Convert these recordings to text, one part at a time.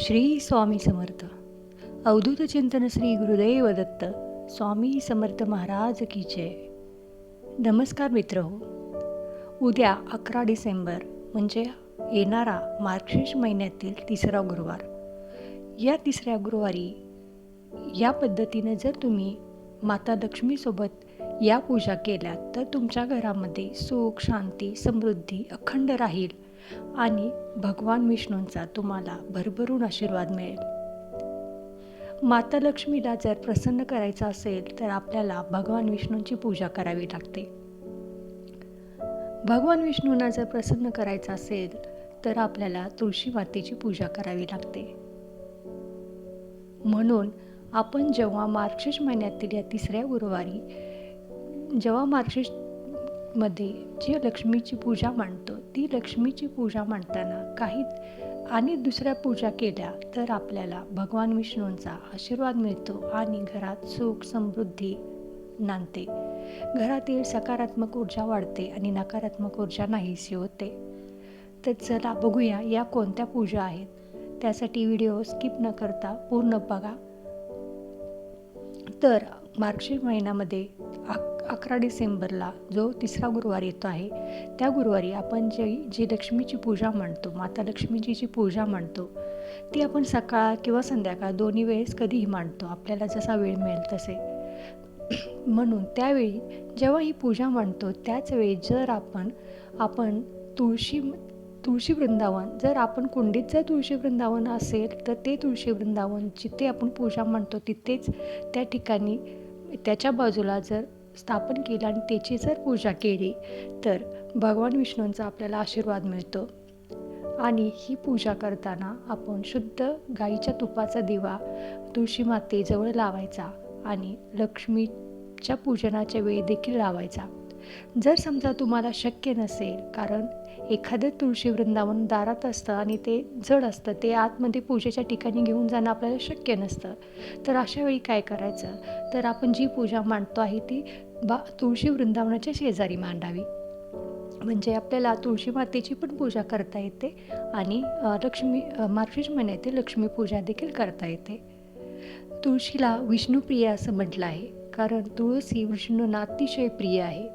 श्री स्वामी समर्थ. अवधूत चिंतन श्री गुरुदेव दत्त स्वामी समर्थ महाराज की जय. नमस्कार मित्र हो उद्या अकरा डिसेंबर म्हणजे येणारा मार्गशीर्ष महिन्यातील तिसरा गुरुवार. या तिसऱ्या गुरुवारी या पद्धतीनं जर तुम्ही माता लक्ष्मीसोबत या पूजा केल्या तर तुमच्या घरामध्ये सुख शांती समृद्धी अखंड राहील. आणि भगवान विष्णूंचा तुम्हाला भरभरून आशीर्वाद मिळेल. माता लक्ष्मीला जर प्रसन्न करायचं असेल तर आपल्याला भगवान विष्णूंची पूजा करावी लागते. भगवान विष्णूंना जर प्रसन्न करायचं असेल तर आपल्याला तुळशी मातेची पूजा करावी लागते. म्हणून आपण जेव्हा मार्गशीर्ष महिन्यातील या तिसऱ्या गुरुवारी जेव्हा मार्गशीर्ष मध्ये जी लक्ष्मीची पूजा मांडतो ती लक्ष्मीची पूजा मांडताना काही आणि दुसऱ्या पूजा केल्या तर आपल्याला भगवान विष्णूंचा आशीर्वाद मिळतो आणि घरात सुख समृद्धी नांदते. घरातील सकारात्मक ऊर्जा वाढते आणि नकारात्मक ऊर्जा नाहीशी होते. तर चला बघूया या कोणत्या पूजा आहेत. त्यासाठी व्हिडिओ स्किप न करता पूर्ण बघा. तर मार्गशीर महिन्यामध्ये अक अकरा डिसेंबरला जो तिसरा गुरुवार येतो आहे त्या गुरुवारी आपण जे जी लक्ष्मीची पूजा मांडतो माता लक्ष्मीची जी पूजा मांडतो ती आपण सकाळ किंवा संध्याकाळ दोन्ही वेळेस कधीही मांडतो आपल्याला जसा वेळ मिळेल तसे. म्हणून त्यावेळी जेव्हा ही पूजा मांडतो त्याच वेळी जर आपण आपण तुळशी तुळशी वृंदावन जर आपण कुंडीत जर तुळशी वृंदावन असेल तर ते तुळशी वृंदावन जिथे आपण पूजा मांडतो तिथेच त्या ठिकाणी त्याच्या बाजूला जर स्थापन केलं आणि त्याची जर पूजा केली तर भगवान विष्णूंचा आपल्याला आशीर्वाद मिळतो. आणि ही पूजा करताना आपण शुद्ध गाईच्या तुपाचा दिवा तुळशी मातेजवळ लावायचा आणि लक्ष्मीच्या पूजनाच्या वेळी देखील लावायचा. जर समजा तुम्हाला शक्य नसेल कारण एखादं तुळशी वृंदावन दारात असतं आणि ते जड असतं ते आतमध्ये पूजेच्या ठिकाणी घेऊन जाणं आपल्याला शक्य नसतं. तर अशा वेळी काय करायचं? तर आपण जी पूजा मांडतो आहे ती बा तुळशी वृंदावनाच्या शेजारी मांडावी. म्हणजे आपल्याला तुळशी मातेची पण पूजा करता येते आणि लक्ष्मी मार्गशीर्ष महिन्यातील लक्ष्मी पूजा देखील करता येते. तुळशीला विष्णुप्रिय असं म्हटलं आहे कारण तुळस ही विष्णूंना अतिशय प्रिय आहे.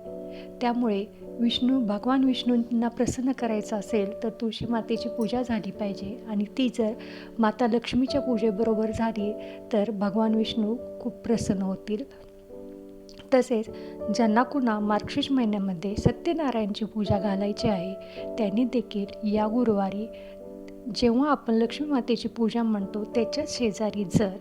त्यामुळे विष्णू भगवान विष्णूंना प्रसन्न करायचं असेल तर तुळशी मातेची पूजा झाली पाहिजे आणि ती जर माता लक्ष्मीच्या पूजेबरोबर झाली तर भगवान विष्णू खूप प्रसन्न होतील. तसेच ज्यांना कुणा मार्गशीर्ष महिन्यामध्ये सत्यनारायणची पूजा घालायची आहे त्यांनी देखील या गुरुवारी जेव्हा आपण लक्ष्मी मातेची पूजा म्हणतो त्याच्याच शेजारी जर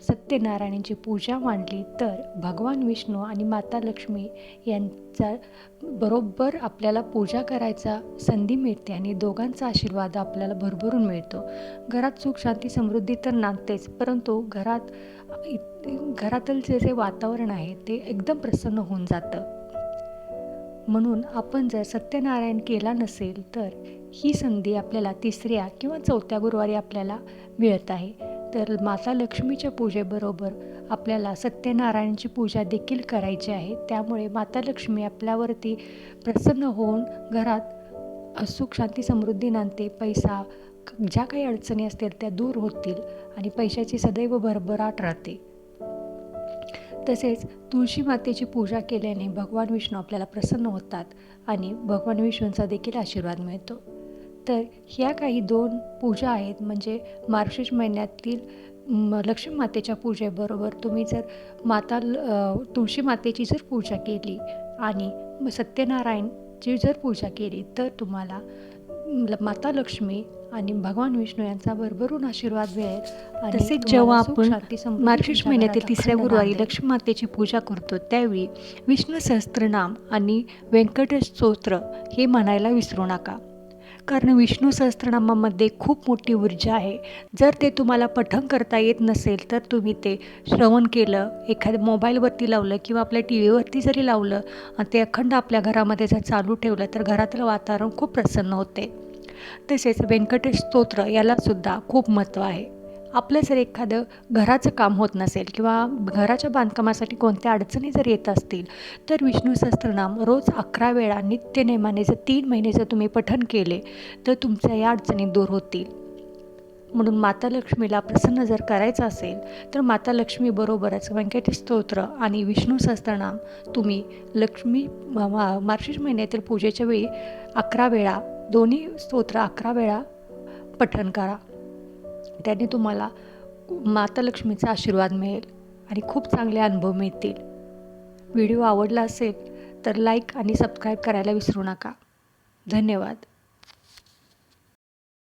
सत्यनारायणाची पूजा मांडली तर भगवान विष्णू आणि माता लक्ष्मी यांचा बरोबर आपल्याला पूजा करायचा संधी मिळते आणि दोघांचा आशीर्वाद आपल्याला भरभरून मिळतो. घरात सुख शांती समृद्धी तर नांदतेच परंतु घरात घरातील जे जे वातावरण आहे ते एकदम प्रसन्न होऊन जातं. म्हणून आपण जर सत्यनारायण केला नसेल तर ही संधी आपल्याला तिसऱ्या किंवा चौथ्या गुरुवारी आपल्याला मिळत आहे. तर माता लक्ष्मीच्या पूजेबरोबर आपल्याला सत्यनारायणची पूजा देखील करायची आहे. त्यामुळे माता लक्ष्मी आपल्यावरती प्रसन्न होऊन घरात सुख शांती समृद्धी नांदते. पैसा ज्या काही अडचणी असतील त्या दूर होतील आणि पैशाची सदैव भरभराट राहते. तसेच तुळशी मातेची पूजा केल्याने भगवान विष्णू आपल्याला प्रसन्न होतात आणि भगवान विष्णूंचा देखील आशीर्वाद मिळतो. तर ह्या काही दोन पूजा आहेत. म्हणजे मार्गशीर्ष महिन्यातील लक्ष्मी मातेच्या पूजेबरोबर तुम्ही जर माता तुळशी मातेची जर पूजा केली आणि सत्यनारायणची जर पूजा केली तर तुम्हाला माता लक्ष्मी आणि भगवान विष्णू यांचा भरभरून आशीर्वाद मिळेल तसेच जेव्हा आपण मार्गशीर्ष महिन्यातील तिसऱ्या गुरुवारी लक्ष्मी मातेची पूजा करतो त्यावेळी विष्णू सहस्त्रनाम आणि व्यंकटेश स्तोत्र हे म्हणायला विसरू नका. कारण विष्णू सहस्त्रनामामध्ये खूप मोठी ऊर्जा आहे. जर ते तुम्हाला पठण करता येत नसेल तर तुम्ही ते श्रवण केलं एखाद्या मोबाईलवरती लावलं किंवा आपल्या टी व्हीवरती जरी लावलं आणि ते अखंड आपल्या घरामध्ये जर चालू ठेवलं तर घरातलं वातावरण खूप प्रसन्न होते. तसेच व्यंकटेश स्तोत्र यालासुद्धा खूप महत्त्व आहे. आपलं जर एखादं घराचं काम होत नसेल किंवा घराच्या बांधकामासाठी कोणत्या अडचणी जर येत असतील तर विष्णू सहस्त्रनाम रोज अकरा वेळा नित्यनेमाने जर तीन महिने जर तुम्ही पठन केले तर तुमच्या या अडचणी दूर होतील. म्हणून माता लक्ष्मीला प्रसन्न जर करायचं असेल तर माता लक्ष्मीबरोबरच व्यंकटेश स्तोत्र आणि विष्णू सहस्त्रनाम तुम्ही लक्ष्मी मा महिन्यातील पूजेच्या वेळी अकरा वेळा दोन्ही स्तोत्र अकरा वेळा पठण करा. त्याने तुम्हाला माता लक्ष्मीचा आशीर्वाद मिळेल आणि खूप चांगले अनुभव मिळतील. व्हिडिओ आवडला असेल तर लाईक आणि सबस्क्राईब करायला विसरू नका. धन्यवाद.